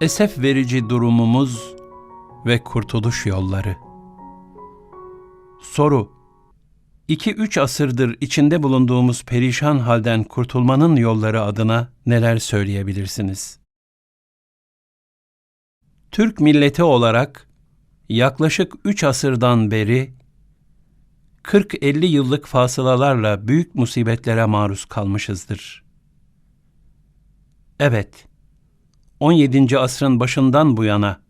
esef verici durumumuz ve kurtuluş yolları. Soru 2-3 asırdır içinde bulunduğumuz perişan halden kurtulmanın yolları adına neler söyleyebilirsiniz? Türk milleti olarak yaklaşık 3 asırdan beri 40-50 yıllık fasılalarla büyük musibetlere maruz kalmışızdır. Evet, 17. asrın başından bu yana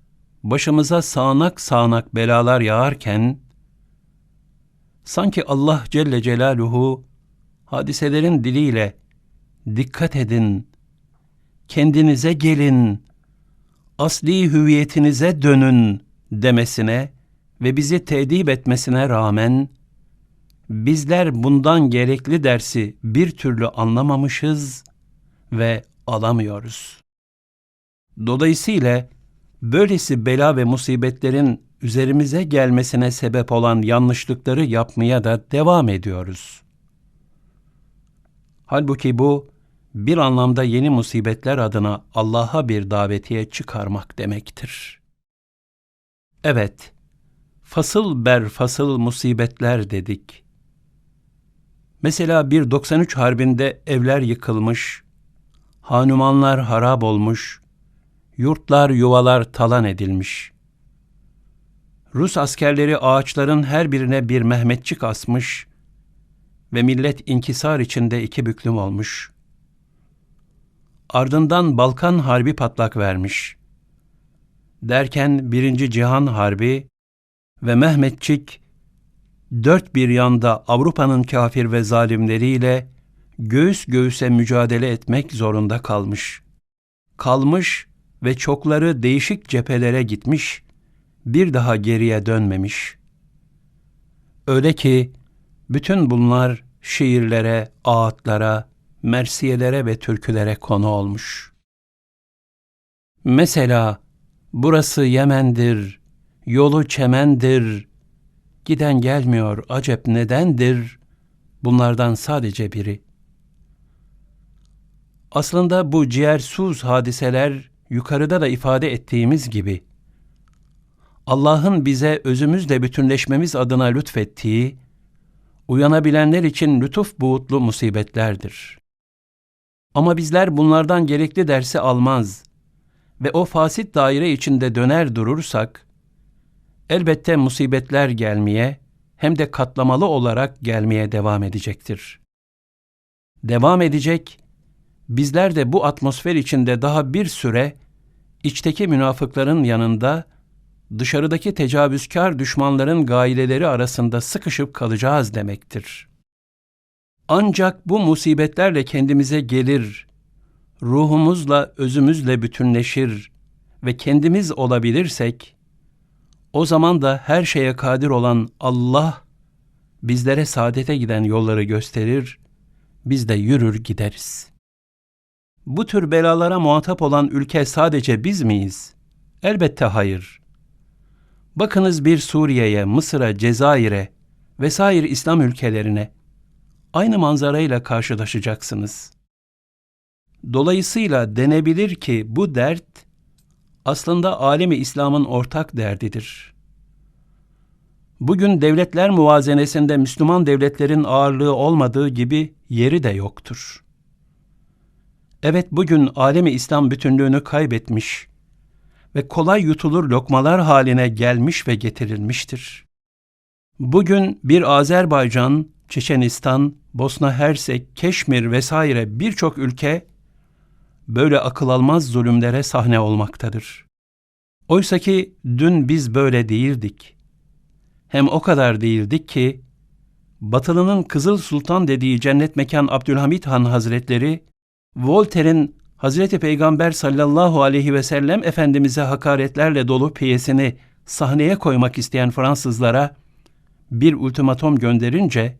başımıza sağanak sağanak belalar yağarken, sanki Allah Celle Celaluhu hadiselerin diliyle dikkat edin, kendinize gelin, asli hüviyetinize dönün demesine ve bizi tedip etmesine rağmen, bizler bundan gerekli dersi bir türlü anlamamışız ve alamıyoruz. Dolayısıyla böylesi bela ve musibetlerin üzerimize gelmesine sebep olan yanlışlıkları yapmaya da devam ediyoruz. Halbuki bu bir anlamda yeni musibetler adına Allah'a bir davetiye çıkarmak demektir. Evet, fasıl ber fasıl musibetler dedik. Mesela bir 93 harbinde evler yıkılmış, hanumanlar harap olmuş, yurtlar yuvalar talan edilmiş. Rus askerleri ağaçların her birine bir Mehmetçik asmış ve millet inkisar içinde iki büklüm olmuş. Ardından Balkan Harbi patlak vermiş. Derken Birinci Cihan Harbi ve Mehmetçik dört bir yanda Avrupa'nın kafir ve zalimleriyle göğüs göğüse mücadele etmek zorunda kalmış. Kalmış ve çokları değişik cephelere gitmiş, bir daha geriye dönmemiş. Öyle ki bütün bunlar şiirlere, ağıtlara, mersiyelere ve türkülere konu olmuş. Mesela burası Yemen'dir, yolu çemendir, giden gelmiyor acep nedendir, bunlardan sadece biri. Aslında bu ciğersuz hadiseler yukarıda da ifade ettiğimiz gibi Allah'ın bize özümüzle bütünleşmemiz adına lütfettiği, uyanabilenler için lütuf buğutlu musibetlerdir. Ama bizler bunlardan gerekli dersi almaz ve o fasit daire içinde döner durursak, elbette musibetler gelmeye hem de katlamalı olarak gelmeye devam edecektir. Devam edecek bizler de bu atmosfer içinde daha bir süre içteki münafıkların yanında dışarıdaki tecavüzkar düşmanların gaileleri arasında sıkışıp kalacağız demektir. Ancak bu musibetlerle kendimize gelir, ruhumuzla, özümüzle bütünleşir ve kendimiz olabilirsek, o zaman da her şeye kadir olan Allah bizlere saadete giden yolları gösterir, biz de yürür gideriz.'' Bu tür belalara muhatap olan ülke sadece biz miyiz? Elbette hayır. Bakınız bir Suriye'ye, Mısır'a, Cezayir'e vesaire İslam ülkelerine aynı manzarayla karşılaşacaksınız. Dolayısıyla denebilir ki bu dert aslında alemi İslam'ın ortak derdidir. Bugün devletler muvazenesinde Müslüman devletlerin ağırlığı olmadığı gibi yeri de yoktur.'' Evet bugün alemi İslam bütünlüğünü kaybetmiş ve kolay yutulur lokmalar haline gelmiş ve getirilmiştir. Bugün bir Azerbaycan, Çeçenistan, Bosna Hersek, Keşmir vesaire birçok ülke böyle akıl almaz zulümlere sahne olmaktadır. Oysa ki dün biz böyle değildik. Hem o kadar değildik ki Batılı'nın Kızıl Sultan dediği cennet mekan Abdülhamit Han Hazretleri Voltaire'in Hazreti Peygamber sallallahu aleyhi ve sellem Efendimiz'e hakaretlerle dolu piyesini sahneye koymak isteyen Fransızlara bir ultimatom gönderince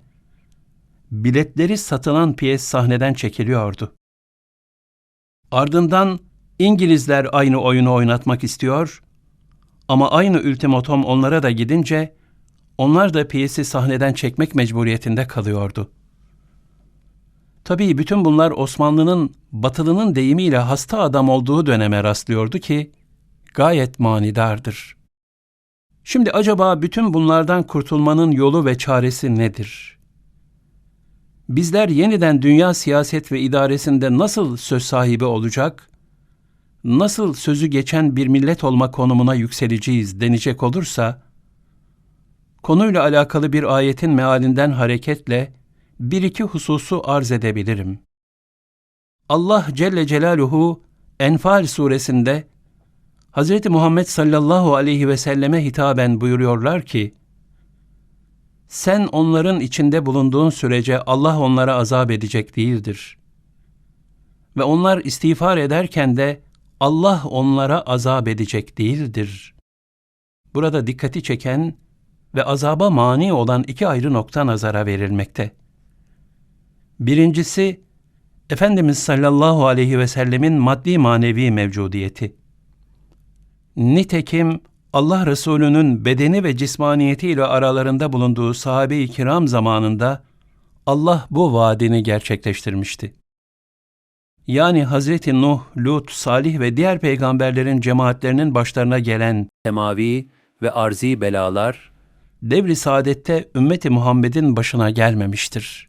biletleri satılan piyes sahneden çekiliyordu. Ardından İngilizler aynı oyunu oynatmak istiyor ama aynı ultimatom onlara da gidince onlar da piyesi sahneden çekmek mecburiyetinde kalıyordu. Tabii bütün bunlar Osmanlı'nın batılının deyimiyle hasta adam olduğu döneme rastlıyordu ki, gayet manidardır. Şimdi acaba bütün bunlardan kurtulmanın yolu ve çaresi nedir? Bizler yeniden dünya siyaset ve idaresinde nasıl söz sahibi olacak, nasıl sözü geçen bir millet olma konumuna yükseleceğiz denecek olursa, konuyla alakalı bir ayetin mealinden hareketle bir iki hususu arz edebilirim. Allah Celle Celaluhu Enfal suresinde Hz. Muhammed sallallahu aleyhi ve selleme hitaben buyuruyorlar ki, sen onların içinde bulunduğun sürece Allah onlara azap edecek değildir. Ve onlar istiğfar ederken de Allah onlara azap edecek değildir. Burada dikkati çeken ve azaba mani olan iki ayrı nokta nazara verilmekte. Birincisi, Efendimiz sallallahu aleyhi ve sellemin maddi manevi mevcudiyeti. Nitekim Allah Resulü'nün bedeni ve cismaniyetiyle aralarında bulunduğu sahabe-i kiram zamanında Allah bu vaadini gerçekleştirmişti. Yani Hazreti Nuh, Lut, Salih ve diğer peygamberlerin cemaatlerinin başlarına gelen semavi ve arzi belalar devri saadette ümmeti Muhammed'in başına gelmemiştir.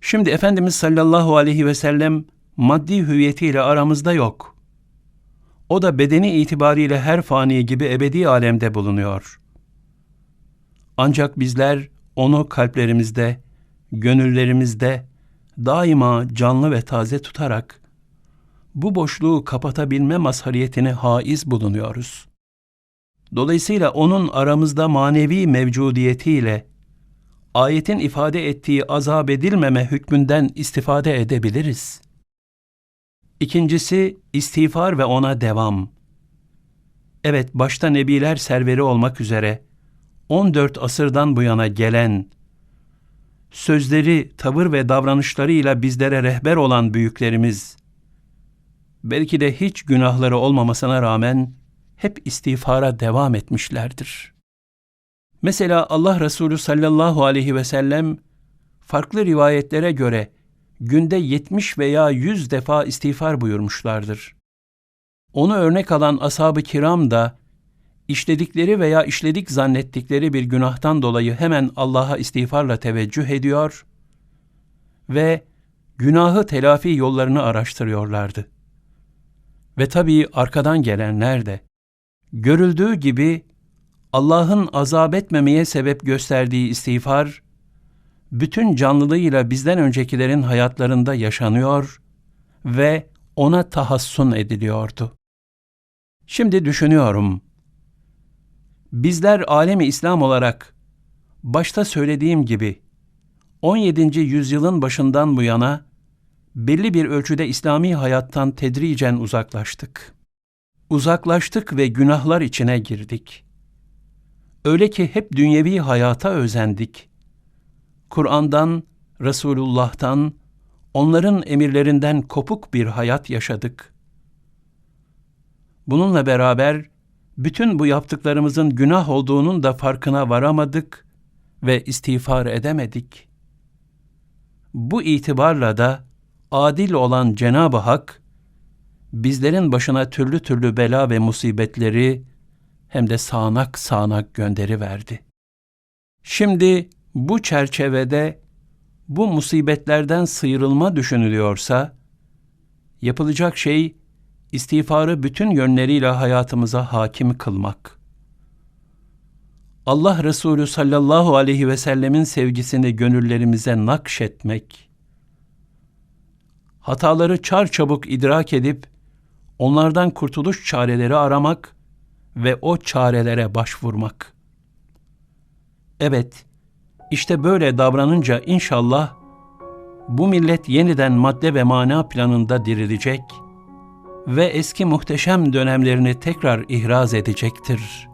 Şimdi Efendimiz sallallahu aleyhi ve sellem maddi hüviyetiyle aramızda yok. O da bedeni itibariyle her fani gibi ebedi alemde bulunuyor. Ancak bizler onu kalplerimizde, gönüllerimizde daima canlı ve taze tutarak bu boşluğu kapatabilme mazhariyetini haiz bulunuyoruz. Dolayısıyla onun aramızda manevi mevcudiyetiyle ayetin ifade ettiği azap edilmeme hükmünden istifade edebiliriz. İkincisi istiğfar ve ona devam. Evet başta nebiler serveri olmak üzere 14 asırdan bu yana gelen sözleri, tavır ve davranışlarıyla bizlere rehber olan büyüklerimiz belki de hiç günahları olmamasına rağmen hep istiğfara devam etmişlerdir. Mesela Allah Resulü sallallahu aleyhi ve sellem farklı rivayetlere göre günde 70 veya 100 defa istiğfar buyurmuşlardır. Onu örnek alan ashab-ı kiram da işledikleri veya işledik zannettikleri bir günahtan dolayı hemen Allah'a istiğfarla teveccüh ediyor ve günahı telafi yollarını araştırıyorlardı. Ve tabii arkadan gelenler de görüldüğü gibi Allah'ın azap etmemeye sebep gösterdiği istiğfar, bütün canlılığıyla bizden öncekilerin hayatlarında yaşanıyor ve ona tahassun ediliyordu. Şimdi düşünüyorum. Bizler alemi İslam olarak başta söylediğim gibi 17. yüzyılın başından bu yana belli bir ölçüde İslami hayattan tedricen uzaklaştık. Uzaklaştık ve günahlar içine girdik. Öyle ki hep dünyevi hayata özendik. Kur'an'dan, Resulullah'tan, onların emirlerinden kopuk bir hayat yaşadık. Bununla beraber bütün bu yaptıklarımızın günah olduğunun da farkına varamadık ve istiğfar edemedik. Bu itibarla da adil olan Cenab-ı Hak bizlerin başına türlü türlü bela ve musibetleri hem de sağanak sağanak gönderi verdi. Şimdi bu çerçevede bu musibetlerden sıyrılma düşünülüyorsa yapılacak şey istiğfarı bütün yönleriyle hayatımıza hakim kılmak. Allah Resulü sallallahu aleyhi ve sellemin sevgisini gönüllerimize nakşetmek. Hataları çarçabuk idrak edip onlardan kurtuluş çareleri aramak ve o çarelere başvurmak. Evet, işte böyle davranınca inşallah bu millet yeniden madde ve mana planında dirilecek ve eski muhteşem dönemlerini tekrar ihraz edecektir.''